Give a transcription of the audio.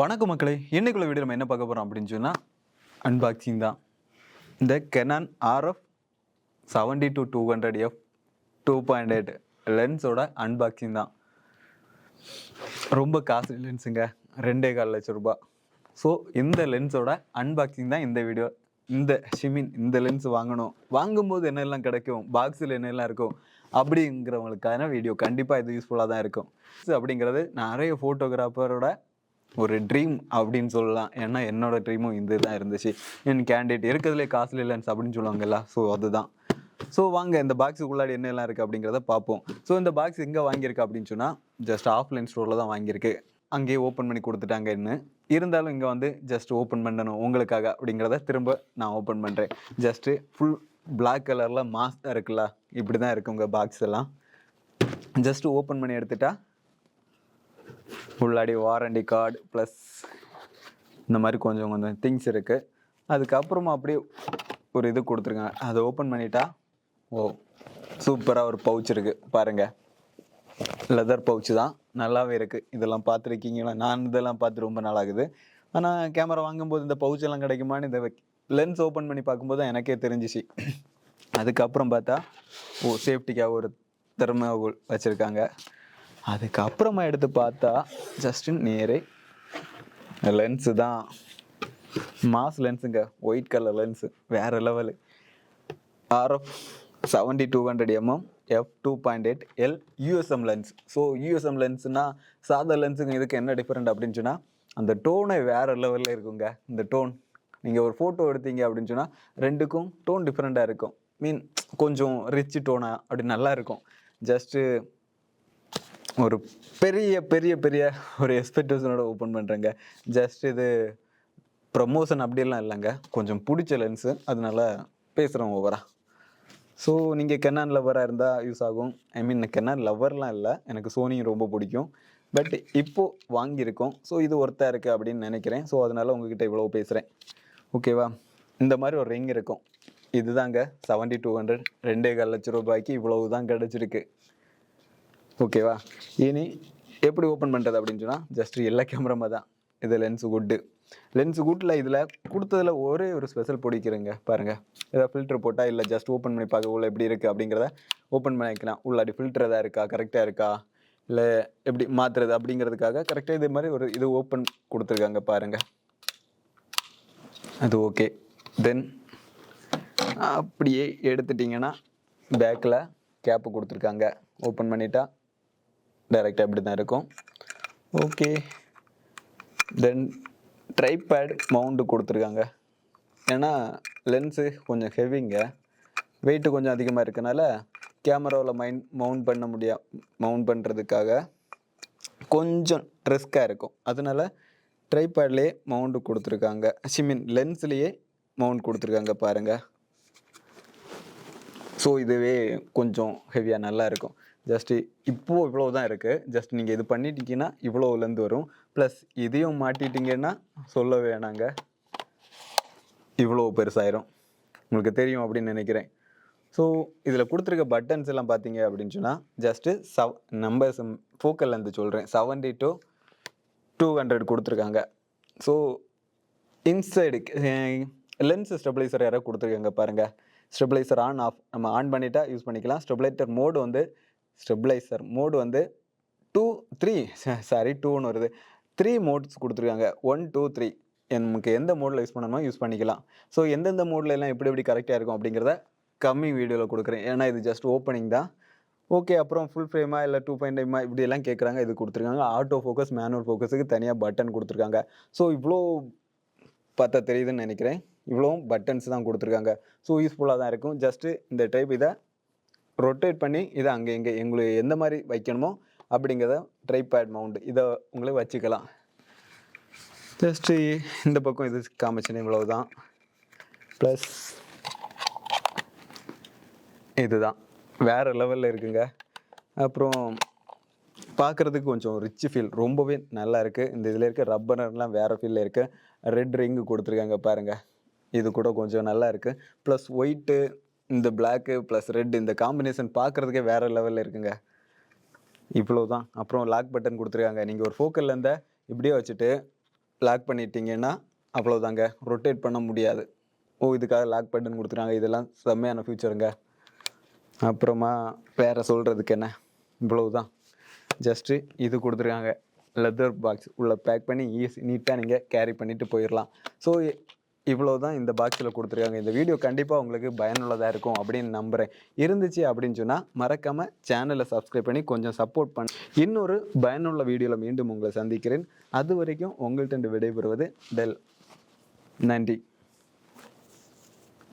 வணக்கம் மக்களே இன்னைக்குள்ள வீடியோ நம்ம என்ன பார்க்க போகிறோம் அப்படின்னு சொன்னால் அன்பாக்சிங் தான். இந்த Canon RF seventy to two hundred F two point eight லென்ஸோட unboxing தான். ரொம்ப காஸ்ட்லி லென்ஸுங்க ரெண்டே கால் லட்சம் ரூபாய். ஸோ இந்த லென்ஸோட அன்பாக்சிங் தான் இந்த வீடியோ இந்த ஷிமின் இந்த லென்ஸ் வாங்கணும். வாங்கும்போது என்னெல்லாம் கிடைக்கும்? பாக்ஸில் என்னெல்லாம் இருக்கும்? அப்படிங்கிறவங்களுக்கான வீடியோ கண்டிப்பாக இது யூஸ்ஃபுல்லாக தான் இருக்கும். அப்படிங்கிறது நிறைய ஃபோட்டோகிராஃபரோட ஒரு ட்ரீம் அப்படின்னு சொல்லலாம். ஏன்னா என்னோட ட்ரீமும் இது தான் இருந்துச்சு. என் கேண்டிடேட் இருக்கிறதுலே காஸ்ட்லி லென்ஸ் அப்படின்னு சொல்லுவாங்கல்ல. ஸோ அதுதான். ஸோ வாங்க இந்த பாக்ஸுக்குள்ளாடி என்னெல்லாம் இருக்குது அப்படிங்கிறத பார்ப்போம். ஸோ இந்த பாக்ஸ் எங்கே வாங்கியிருக்கு அப்படின்னு சொன்னால் ஜஸ்ட் ஆஃப்லைன் ஸ்டோரில் தான் வாங்கியிருக்கு. அங்கேயே ஓப்பன் பண்ணி கொடுத்துட்டாங்க என்ன? இருந்தாலும் இங்கே வந்து ஜஸ்ட் ஓப்பன் பண்ணணும் உங்களுக்காக அப்படிங்கிறத திரும்ப நான் ஓப்பன் பண்ணுறேன் ஜஸ்ட்டு ஃபுல் பிளாக் கலரில் மாஸ்க் இருக்குல்ல இப்படி தான் இருக்கு உங்கள் பாக்ஸ் எல்லாம். ஜஸ்ட் ஓப்பன் பண்ணி எடுத்துட்டா உள்ளாடி வாரண்டி கார்டு ப்ளஸ் இந்த மாதிரி கொஞ்சம் கொஞ்சம் திங்ஸ் இருக்குது அதுக்கப்புறமா அப்படியே ஒரு இது கொடுத்துருக்காங்க அதை ஓப்பன் பண்ணிட்டா ஓ சூப்பராக ஒரு பவுச் இருக்குது பாருங்கள் லெதர் பவுச் தான். நல்லாவே இருக்குது இதெல்லாம் பார்த்துருக்கீங்களா? நான் இதெல்லாம் பார்த்து ரொம்ப நாளாகுது. ஆனால் கேமரா வாங்கும்போது இந்த பவுச்செல்லாம் கிடைக்குமான்னு இந்த லென்ஸ் ஓப்பன் பண்ணி பார்க்கும்போது தான் எனக்கே தெரிஞ்சிச்சு. அதுக்கப்புறம் பார்த்தா ஓ சேஃப்டிக்காக ஒரு திறமை வச்சுருக்காங்க. அதுக்கப்புறமா எடுத்து பார்த்தா ஜஸ்ட் நேரே. லென்ஸு தான். மாஸ் லென்ஸுங்க. White colour lens. வேறு level RF seventy two hundred MM F two point eight L USM lens so USM லென்ஸ்னா சாதா லென்ஸுங்க இதுக்கு என்ன டிஃப்ரெண்ட் அப்படின்னு சொன்னால் அந்த டோனை வேறு லெவலில் இருக்குங்க. இந்த டோன் நீங்கள் ஒரு ஃபோட்டோ எடுத்தீங்க அப்படின்னு சொன்னால் ரெண்டுக்கும் டோன் டிஃப்ரெண்ட்டாக இருக்கும். மீன் கொஞ்சம் ரிச் டோனாக அப்படி நல்லா இருக்கும். ஜஸ்ட்டு ஒரு பெரிய பெரிய பெரிய ஒரு எக்ஸ்பெக்டேஷனோட ஓப்பன் பண்ணுறேங்க ஜஸ்ட் இது ப்ரமோஷன் அப்படியெல்லாம் இல்லைங்க. கொஞ்சம் பிடிச்ச லென்ஸு அதனால பேசுகிறோம் ஓவரா ஸோ நீங்கள் கென்னான் லவ்வராக இருந்தால் யூஸ் ஆகும். ஐ மீன் கென்னான் லவ்வர்லாம் இல்லை. எனக்கு சோனியும் ரொம்ப பிடிக்கும். பட் இப்போது வாங்கியிருக்கோம். ஸோ இது ஒர்த்தாக இருக்குது அப்படின்னு நினைக்கிறேன். ஸோ அதனால் உங்ககிட்ட இவ்வளோ பேசுகிறேன் ஓகேவா இந்த மாதிரி ஒரு ரிங் இருக்கும். இதுதாங்க செவன்ட்டி டூ ஹண்ட்ரட் ரெண்டே கால் லட்ச ரூபாய்க்கு இவ்வளவு தான் கிடச்சிருக்கு. ஓகேவா இனி எப்படி ஓப்பன் பண்ணுறது அப்படின்னு சொன்னால் ஜஸ்ட் எல்லா கேமராமா தான். இது லென்ஸ் குட்டு லென்ஸ் குட்டில் இதில் கொடுத்ததில் ஒரே ஒரு ஸ்பெஷல் பிடிக்கிறேங்க. பாருங்கள் ஏதாவது ஃபில்டர் போட்டால் இல்லை ஜஸ்ட் ஓப்பன் பண்ணி பார்க்க உள்ள எப்படி இருக்குது அப்படிங்கிறத ஓப்பன் பண்ணி வைக்கலாம் உள்ளாடி ஃபில்டர் எதாவது இருக்கா? கரெக்டாக இருக்கா? இல்லை எப்படி மாற்றுறது அப்படிங்கிறதுக்காக கரெக்டாக இதே மாதிரி ஒரு இது ஓப்பன் கொடுத்துருக்காங்க பாருங்கள் அது ஓகே தென் அப்படியே எடுத்துட்டிங்கன்னா பேக்கில் கேப்பு கொடுத்துருக்காங்க. ஓப்பன் பண்ணிட்டா டைரெக்டாக இப்படி தான் இருக்கும். ஓகே தென் ட்ரைபேட் மவுண்ட்டு கொடுத்துருக்காங்க. ஏன்னா லென்ஸு கொஞ்சம் ஹெவிங்க வெயிட்டு கொஞ்சம் அதிகமாக இருக்கனால கேமராவில் மைண்ட் மவுண்ட் பண்ண முடியா மவுண்ட் பண்ணுறதுக்காக கொஞ்சம் ரிஸ்க்காக இருக்கும். அதனால ட்ரைபேட்லேயே மவுண்டு கொடுத்துருக்காங்க. ஐ மீன் லென்ஸ்லேயே மவுண்ட் கொடுத்துருக்காங்க பாருங்கள் ஸோ இதுவே கொஞ்சம் ஹெவியாக நல்லா இருக்கும். ஜஸ்ட்டு இப்போது இவ்வளோ தான் இருக்குது ஜஸ்ட் நீங்கள் இது பண்ணிட்டீங்கன்னா இவ்வளோலேருந்து வரும். ப்ளஸ் இதையும் மாட்டிட்டீங்கன்னா சொல்ல வேணாங்க. இவ்வளோ பெருசாயிரும். உங்களுக்கு தெரியும் அப்படின்னு நினைக்கிறேன். ஸோ இதில் கொடுத்துருக்க பட்டன்ஸ் எல்லாம் பார்த்தீங்க அப்படின்னு சொன்னால் ஜஸ்ட்டு சவ் நம்பர்ஸ் ஃபோக்கல்லேருந்து சொல்கிறேன் செவன்டி டு டூ ஹண்ட்ரட் கொடுத்துருக்காங்க. ஸோ இன்சைடு லென்ஸ் ஸ்டெபிளைசர் யாராவது கொடுத்துருக்காங்க பாருங்கள் ஸ்டெபிளைசர் ஆன் ஆஃப் நம்ம ஆன் பண்ணிட்டா யூஸ் பண்ணிக்கலாம். ஸ்டெபிளைட்டர் மோடு வந்து ஸ்டெபிளைசர் மோடு வந்து டூ த்ரீ சாரி டூன்னு வருது. த்ரீ மோட்ஸ் கொடுத்துருக்காங்க. ஒன் டூ த்ரீ நமக்கு எந்த மோடில் யூஸ் பண்ணணுமோ யூஸ் பண்ணிக்கலாம். ஸோ எந்தெந்த மோடில் எல்லாம் எப்படி எப்படி கரெக்டாக இருக்கும் அப்படிங்கிறத கம்மி வீடியோவில் கொடுக்குறேன். ஏன்னா இது ஜஸ்ட் ஓப்பனிங் தான். ஓகே அப்புறம் ஃபுல் ஃப்ரேமா இல்லை டூ பாயிண்ட் ஐமா இப்படியெல்லாம் கேட்குறாங்க இது கொடுத்துருக்காங்க. ஆட்டோ ஃபோக்கஸ் மேனுவல் ஃபோக்கஸுக்கு தனியாக பட்டன் கொடுத்துருக்காங்க. ஸோ இவ்வளோ பார்த்தா தெரியுதுன்னு நினைக்கிறேன். இவ்வளோ பட்டன்ஸ் தான் கொடுத்துருக்காங்க. ஸோ யூஸ்ஃபுல்லாக தான் இருக்கும். ஜஸ்ட்டு இந்த டைப் இதை ரொட்டேட் பண்ணி இதை அங்கே இங்கே எங்களுக்கு எந்த மாதிரி வைக்கணுமோ அப்படிங்கிறத ட்ரைபேட் மவுண்ட் இதை உங்களே வச்சுக்கலாம். ஜஸ்ட்டு இந்த பக்கம் இது காமிச்சேன் இவ்வளவு தான் ப்ளஸ் இதுதான். வேறு லெவலில் இருக்குங்க. அப்புறம் பார்க்குறதுக்கு கொஞ்சம் ரிச் ஃபீல் ரொம்பவே நல்லா இருக்குது இந்த இதில் இருக்க ரப்பர்லாம் வேறு ஃபீலில் இருக்குது ரெட் ரிங்கு கொடுத்துருக்காங்க பாருங்கள் இது கூட கொஞ்சம் நல்லா இருக்குது ப்ளஸ் ஒயிட்டு இந்த பிளாக்கு ப்ளஸ் ரெட் இந்த காம்பினேஷன் பார்க்குறதுக்கே வேறு லெவலில் இருக்குங்க. இவ்வளோ தான் அப்புறம் லாக் பட்டன் கொடுத்துருக்காங்க. நீங்கள் ஒரு ஃபோக்கலில் இருந்த இப்படியே வச்சுட்டு லாக் பண்ணிட்டீங்கன்னா அவ்வளோதாங்க ரொட்டேட் பண்ண முடியாது. ஓ இதுக்காக லாக் பட்டன் கொடுத்துருக்காங்க. இதெல்லாம் செம்மையான ஃபியூச்சருங்க அப்புறமா வேறு சொல்கிறதுக்கு என்ன? இவ்வளவுதான். ஜஸ்ட்டு இது கொடுத்துருக்காங்க. லெதர் பாக்ஸ் உள்ள பேக் பண்ணி ஈஸி நீட்டாக நீங்கள் கேரி பண்ணிவிட்டு போயிடலாம் ஸோ இவ்வளோ தான் இந்த பாக்ஸில் கொடுத்துருக்காங்க. இந்த வீடியோ கண்டிப்பாக உங்களுக்கு பயனுள்ளதாக இருக்கும் அப்படின்னு நம்புகிறேன் இருந்துச்சு அப்படின்னு சொன்னால் மறக்காமல் சேனலை சப்ஸ்கிரைப் பண்ணி கொஞ்சம் சப்போர்ட் பண்ண. இன்னொரு பயனுள்ள வீடியோவில் மீண்டும் உங்களை சந்திக்கிறேன். அது வரைக்கும் உங்கள்கிட்ட விடைபெறுவது டெல் நன்றி.